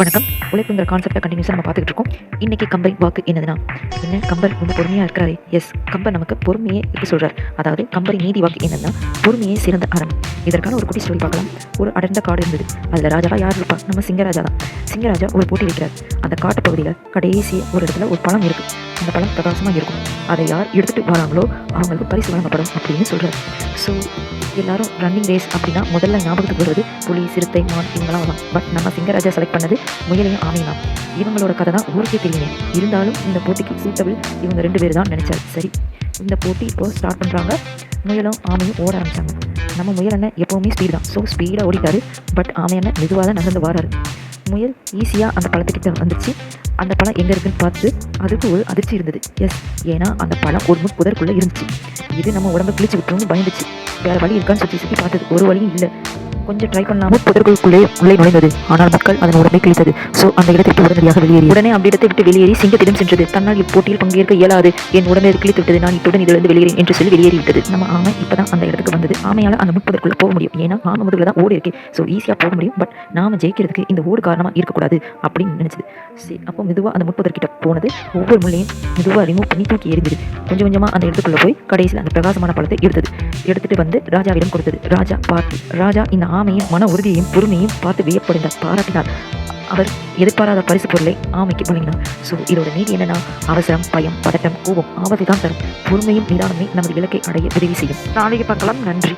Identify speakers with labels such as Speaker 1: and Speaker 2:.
Speaker 1: வணக்கம். உழைப்புங்கிற கான்செப்டை கண்டினியூஸாக நம்ம பார்த்துக்கிட்டு இருக்கோம். இன்னைக்கு கம்பர் வாக்கு என்னதுன்னா என்ன? கம்பர் ரொம்ப பொறுமையாக இருக்கிறாரு. எஸ் கம்பர் நமக்கு பொறுமையே இருக்கு சொல்கிறார் அதாவது கம்பரி நீதி வாக்கு என்னன்னா பொறுமையே சிறந்த அறம். இதற்கான ஒரு குட்டி ஸ்டோரி பார்க்கலாம். ஒரு அடர்ந்த காடு இருந்தது. அதில் ராஜாவாக யார் இருப்பா? நம்ம சிங்கராஜா தான். சிங்கராஜா ஒரு போட்டி வைக்கிறார். அந்த காட்டு பகுதியில் கடைசி ஒரு இடத்துல ஒரு பழம் இருக்கு. அந்த பழம் பிரகாசமாக இருக்கும். அதை யார் எடுத்துட்டு வராங்களோ அவங்களுக்கு பரிசு வழங்கப்படும் அப்படின்னு சொல்கிறார் ஸோ எல்லாரும் ரன்னிங் ரேஸ் அப்படின்னா முதல்ல ஞாபகத்துக்கு வருவது புலி சிறுத்தை மான் இவங்களாம் தான். பட் நம்ம சிங்கராஜா செலக்ட் பண்ணது முயலையும் ஆமையலாம் தான். இவங்களோட கதை தான் ஊருக்கே தெரியுமே. இருந்தாலும் இந்த போட்டிக்கு சூட்டபிள் இவங்க ரெண்டு பேர் தான் நினச்சாரு. சரி இந்த போட்டி இப்போ ஸ்டார்ட் பண்ணுறாங்க முயலும் ஆமையும் ஓட ஆரம்பித்தாங்க நம்ம முயல் அண்ணன் எப்போவுமே ஸ்பீடு தான். ஸோ ஸ்பீடாக ஓடிட்டாரு. பட் ஆமை அண்ணன் மெதுவாக தான் நடந்து வராரு. முயல் ஈஸியாக அந்த பழத்துக்கிட்ட வந்துச்சு. அந்த பழம் எங்கே இருக்குன்னு பார்த்து அதுக்கு ஒரு அதிர்ச்சி இருந்தது. எஸ் ஏன்னா அந்த பழம் ஒரு முட் புதற்குள்ளே இருந்துச்சு. இது நம்ம உடம்ப கிழிச்சு விட்டுருன்னு பயந்துச்சு. வேற வழி இருக்கான்னு சுற்றி சுற்றி பார்த்தது ஒரு வழியும் இல்லை. கொஞ்சம் ட்ரை பண்ணாமல் புதர்களுக்குள்ளே உள்ளே நுழைந்தது. ஆனால் மக்கள் அதன் உடம்பை கிழித்தது. ஸோ அந்த இடத்திற்கு உடனடியாக வெளியேறி உடனே அந்த இடத்தை விட்டு வெளியேறி சிங்கத்திடம் சென்றது. தன்னால் இப்போட்டியில் பங்கேற்க இயலாது. என் உடம்பை கிழித்து விட்டது. நான் இத்துடன் இதிலிருந்து வெளியேறேன் என்று சொல்லி வெளியேறி விட்டது நம்ம ஆமை இப்பதான் அந்த இடத்துக்கு வந்தது ஆமையால் அந்த முட்பதற்குள்ளே போக முடியும். ஏன்னா ஆமை முதல்ல தான் ஓடி இருக்கு. ஸோ ஈஸியாக போக முடியும். பட் நாம ஜெயிக்கிறதுக்கு இந்த ஓடு காரணமாக இருக்கக்கூடாது அப்படின்னு நினச்சிது. சரி அப்போ மெதுவாக அந்த முட்பதற்கிட்ட போனது. ஒவ்வொரு முள்ளையும் மெதுவாக ரிமூவ் பண்ணி தூக்கி எரிஞ்சது கொஞ்சம் கொஞ்சமாக அந்த இடத்துக்குள்ளே போய் கடைசியில் அந்த பிரகாசமான பழத்தை எடுத்தது. எடுத்துட்டு வந்து ராஜாவிடம் கொடுத்தது. ராஜா பார்த்து ராஜா இந்த ஆமையின் மன உறுதியையும் பொறுமையும் பார்த்து வியப்படைந்தார். பாராட்டினார். அவர் எதிர்பாராத பரிசு பொருளை ஆமைக்கு வழங்கினார். ஸோ இதோட நீதி என்னன்னா அவசரம் பயம் பதட்டம் கோபம் ஆபத்தை தான் தரும். பொறுமையும் நிதானமே நமது இலக்கை அடைய உதவி செய்யும். நாளைக்கு பார்க்கலாம். நன்றி.